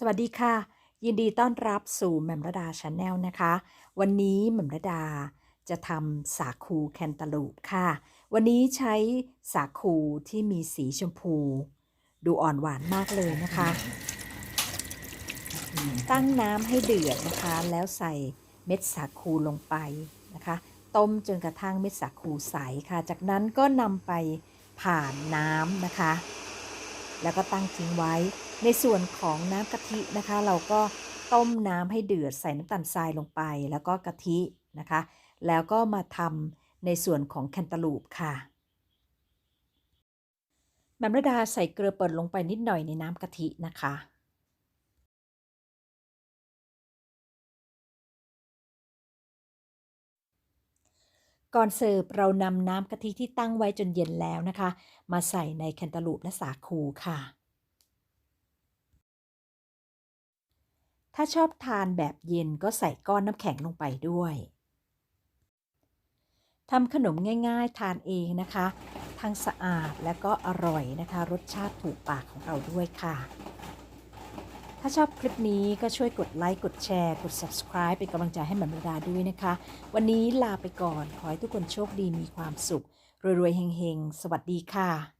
สวัสดีค่ะ ยินดีต้อนรับสู่แหม่มระดาชาแนลนะคะ วันนี้แหม่มระดาจะทำสาคูแคนตาลูปค่ะ วันนี้ใช้สาคูที่มีสีชมพู ดูอ่อนหวานมากเลยนะคะ ตั้งน้ำให้เดือดนะคะ แล้วใส่เม็ดสาคูลงไปนะคะ ต้มจนกระทั่งเม็ดสาคูใสค่ะ จากนั้นก็นำไปผ่านน้ำนะคะ แล้วก็ตั้งทิ้งไว้ ในส่วนของน้ำกะทินะคะ เราก็ต้มน้ำให้เดือดใส่น้ำตาลทรายลงไป แล้วก็กะทินะคะ แล้วก็มาทำในส่วนของแคนตาลูปค่ะแหม่มระดาใส่เกลือป่นลงไปนิดหน่อยในน้ำกะทินะคะก่อนเสิร์ฟเรานำน้ำกะทิที่ตั้งไว้จนเย็นแล้วนะคะ มาใส่ในแคนตาลูปและสาคูค่ะ ถ้าชอบทานแบบเย็นก็ใส่ก้อนน้ำแข็งลงไปด้วยทำขนมง่ายๆ ทานเองนะคะ ทั้งสะอาดและก็อร่อยนะคะ รสชาติถูกปากของเราด้วยค่ะ ถ้าชอบคลิปนี้ก็ช่วยกดไลค์ กดแชร์ กด subscribe เป็นกำลังใจให้หม่มระดาด้วยนะคะ วันนี้ลาไปก่อน ขอให้ทุกคนโชคดีมีความสุข รวยๆเฮงๆ สวัสดีค่ะ